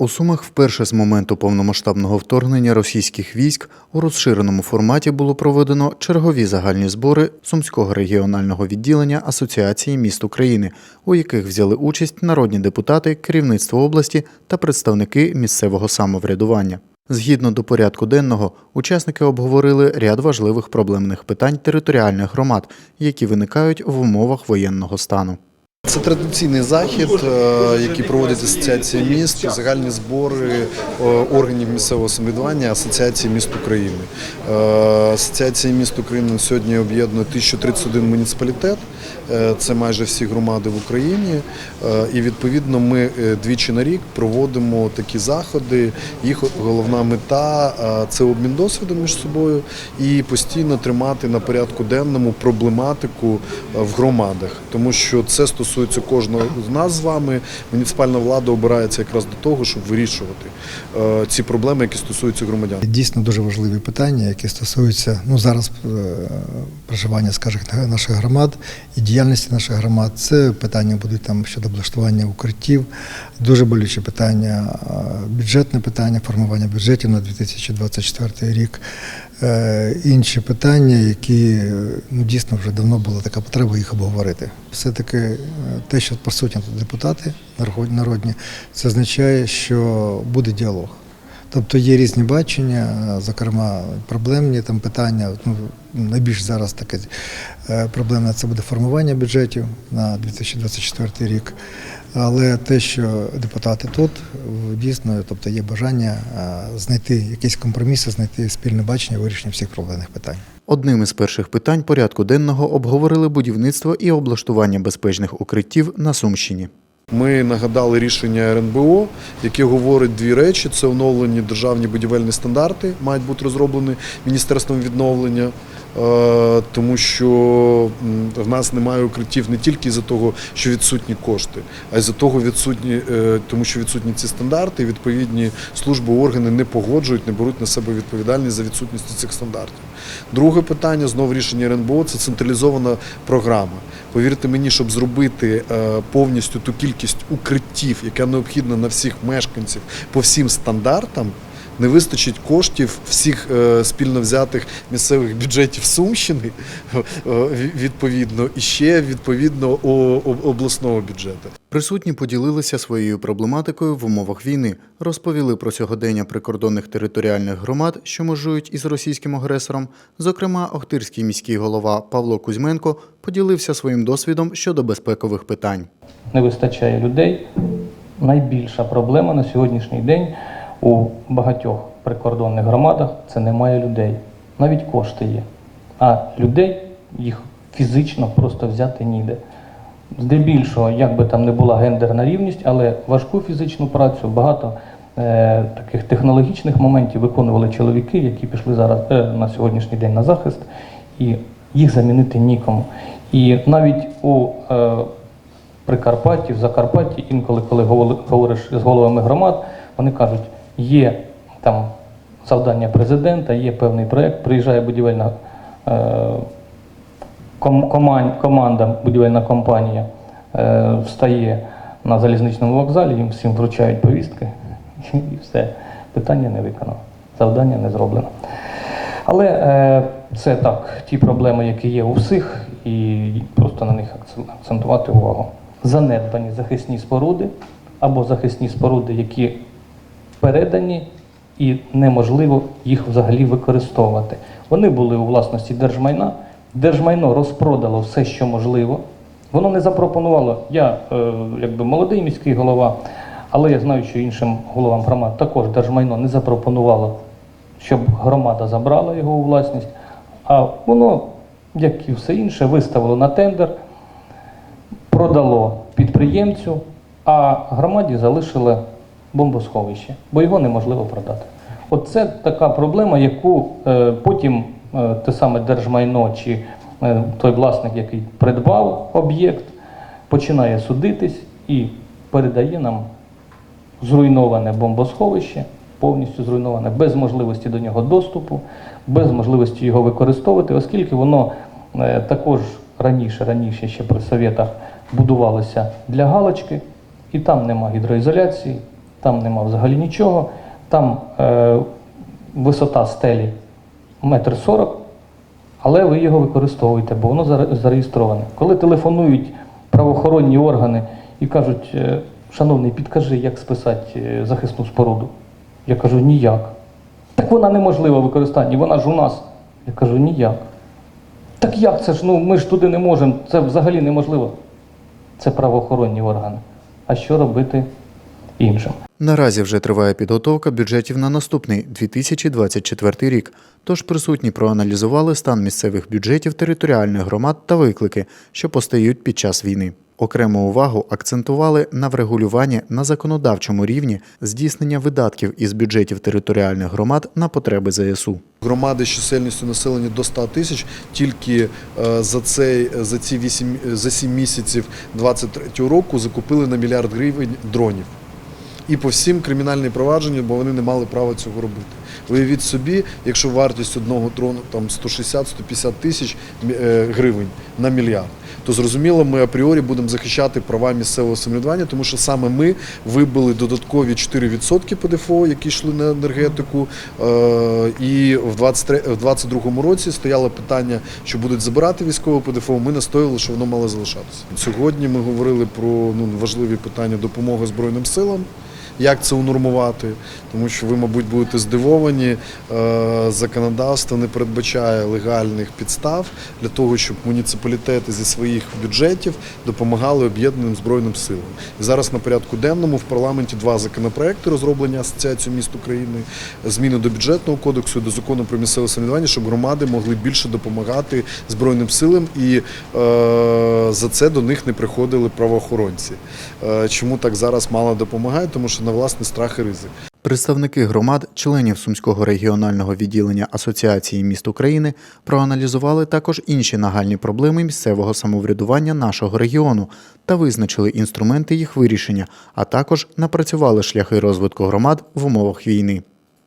У Сумах вперше з моменту повномасштабного вторгнення російських військ у розширеному форматі було проведено чергові загальні збори Сумського регіонального відділення Асоціації міст України, у яких взяли участь народні депутати, керівництво області та представники місцевого самоврядування. Згідно до порядку денного, учасники обговорили ряд важливих проблемних питань територіальних громад, які виникають в умовах воєнного стану. Це традиційний захід, е, який проводить Асоціація міст, загальні збори е, органів місцевого самоврядування Асоціації міст України. Е, Асоціація міст України сьогодні об'єднує 1031 муніципалітет, це майже всі громади в Україні. І відповідно ми двічі на рік проводимо такі заходи. Їх головна мета це обмін досвідом між собою і постійно тримати на порядку денному проблематику в громадах, тому що це стосується кожного з нас з вами. Муніципальна влада обирається якраз до того, щоб вирішувати е, ці проблеми, які стосуються громадян. Дійсно дуже важливі питання, які стосуються ну зараз е, проживання, скажімо, наших громад і діяльності наших громад. Це питання будуть там щодо облаштування укриттів, дуже болюче питання, е, бюджетне питання, формування бюджетів на 2024 рік. Е, Інші питання, які е, ну, дійсно вже давно була така потреба їх обговорити. Все-таки е, те, що присутні тут депутати народ- народні, це означає, що буде діалог. Тобто є різні бачення, зокрема, проблемні там питання. Ну, найбільш зараз таке е, проблемне це буде формування бюджетів на 2024 рік. Але те, що депутати тут дійсно, тобто є бажання е, знайти якісь компроміси, знайти спільне бачення вирішення всіх проблемних питань. Одним із перших питань порядку денного обговорили будівництво і облаштування безпечних укриттів на Сумщині. Ми нагадали рішення РНБО, яке говорить дві речі: це оновлені державні будівельні стандарти, мають бути розроблені міністерством відновлення. е, Тому що в нас немає укриттів не тільки за того, що відсутні кошти, а й за того відсутні, е, тому що відсутні ці стандарти, і відповідні служби органи не погоджують, не беруть на себе відповідальність за відсутність цих стандартів. Друге питання знову рішення РНБО це централізована програма. Повірте мені, щоб зробити е, повністю ту кількість укриттів, яка необхідна на всіх мешканців по всім стандартам. Не вистачить коштів всіх е, спільно взятих місцевих бюджетів Сумщини е, відповідно, і ще відповідно обласного бюджету. Присутні поділилися своєю проблематикою в умовах війни, розповіли про сьогодення прикордонних територіальних громад, що межують із російським агресором. Зокрема, Охтирський міський голова Павло Кузьменко поділився своїм досвідом щодо безпекових питань. Не вистачає людей. Найбільша проблема на сьогоднішній день у багатьох прикордонних громадах це немає людей. Навіть кошти є. А людей їх фізично просто взяти ніде. Здебільшого, як би там не була гендерна рівність, але важку фізичну працю, багато е, таких технологічних моментів виконували чоловіки, які пішли зараз е, на сьогоднішній день на захист, і їх замінити нікому. І навіть у е, Прикарпатті, в Закарпатті, інколи, коли говориш з головами громад, вони кажуть, є там завдання президента, є певний проєкт, приїжджає будівельна е, ком- коман- команда, будівельна компанія е, встає на залізничному вокзалі, їм всім вручають повістки, і все. Питання не виконано, завдання не зроблено. Але е, це так, ті проблеми, які є у всіх, і просто на них акцентувати увагу. Занедбані захисні споруди або захисні споруди, які передані і неможливо їх взагалі використовувати. Вони були у власності держмайна. Держмайно розпродало все, що можливо. Воно не запропонувало. Я, е, якби молодий міський голова, але я знаю, що іншим головам громад також держмайно не запропонувало, щоб громада забрала його у власність. А воно, як і все інше, виставило на тендер, продало підприємцю, а громаді залишило бомбосховище, бо його неможливо продати. Оце така проблема, яку е, потім е, те саме держмайно чи е, той власник, який придбав об'єкт, починає судитись і передає нам зруйноване бомбосховище, повністю зруйноване, без можливості до нього доступу, без можливості його використовувати, оскільки воно також раніше, раніше ще при совєтах будувалося для галочки, і там нема гідроізоляції, там нема взагалі нічого. Там е, висота стелі метр сорок, але ви його використовуєте, бо воно зареєстроване. Коли телефонують правоохоронні органи і кажуть, е, шановний, підкажи, як списати е, захисну споруду. Я кажу, ніяк. Так вона неможлива в використанні, вона ж у нас. Я кажу, ніяк. Так як це ж? Ну ми ж туди не можемо, це взагалі неможливо. Це правоохоронні органи. А що робити іншим? Наразі вже триває підготовка бюджетів на наступний 2024 рік. Тож присутні проаналізували стан місцевих бюджетів територіальних громад та виклики, що постають під час війни. Окрему увагу акцентували на врегулюванні на законодавчому рівні здійснення видатків із бюджетів територіальних громад на потреби ЗСУ. Громади з чисельністю населення до 100 тисяч тільки е, за цей за ці 8, за 7 місяців 2023 року закупили на мільярд гривень дронів. І по всім кримінальні провадження, бо вони не мали права цього робити. Уявіть собі, якщо вартість одного дрону там 160-150 тисяч е, гривень на мільярд, то зрозуміло, ми апріорі будемо захищати права місцевого самоврядування, тому що саме ми вибили додаткові 4% ПДФО, які йшли на енергетику. Е, І в 23 в 22-му році стояло питання, що будуть забирати військове ПДФО. Ми настояли, що воно мало залишатися. Сьогодні ми говорили про ну, важливі питання допомоги Збройним силам. Як це унормувати? Тому що ви, мабуть, будете здивовані, е, законодавство не передбачає легальних підстав для того, щоб муніципалітети зі своїх бюджетів допомагали об'єднаним збройним силам. І зараз на порядку денному в парламенті два законопроекти розроблені Асоціацією міст України, зміни до бюджетного кодексу і до закону про місцеве самоврядування, щоб громади могли більше допомагати збройним силам, і е, за це до них не приходили правоохоронці. Е, чому так зараз мало допомагає? Тому що на власний страх і ризик. Представники громад, членів Сумського регіонального відділення Асоціації міст України проаналізували також інші нагальні проблеми місцевого самоврядування нашого регіону та визначили інструменти їх вирішення, а також напрацювали шляхи розвитку громад в умовах війни.